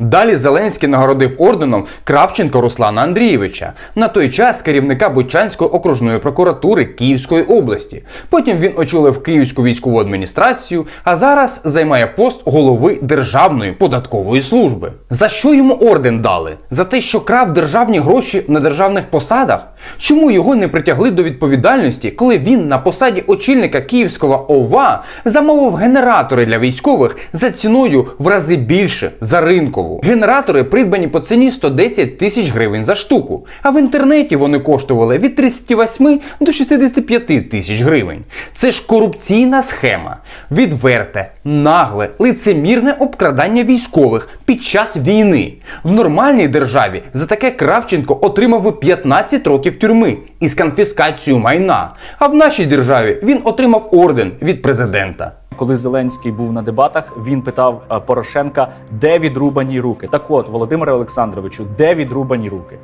Далі Зеленський нагородив орденом Кравченко Руслана Андрійовича, на той час керівника Бучанської окружної прокуратури Київської області. Потім він очолив Київську військову адміністрацію, а зараз займає пост голови Державної податкової служби. За що йому орден дали? За те, що крав державні гроші на державних посадах? Чому його не притягли до відповідальності, коли він на посаді очільника Київського ОВА замовив генератори для військових за ціною в рази більше за ринкову? Генератори придбані по ціні 110 тисяч гривень за штуку, а в інтернеті вони коштували від 38 до 65 тисяч гривень. Це ж корупційна схема, відверте, нагле, лицемірне обкрадання військових під час війни. В нормальній державі за таке Кравченко отримав би 15 років тюрми із конфіскацією майна. А в нашій державі він отримав орден від президента. Коли Зеленський був на дебатах, він питав е, Порошенка, де відрубані руки. Так от, Володимире Олександровичу, де відрубані руки?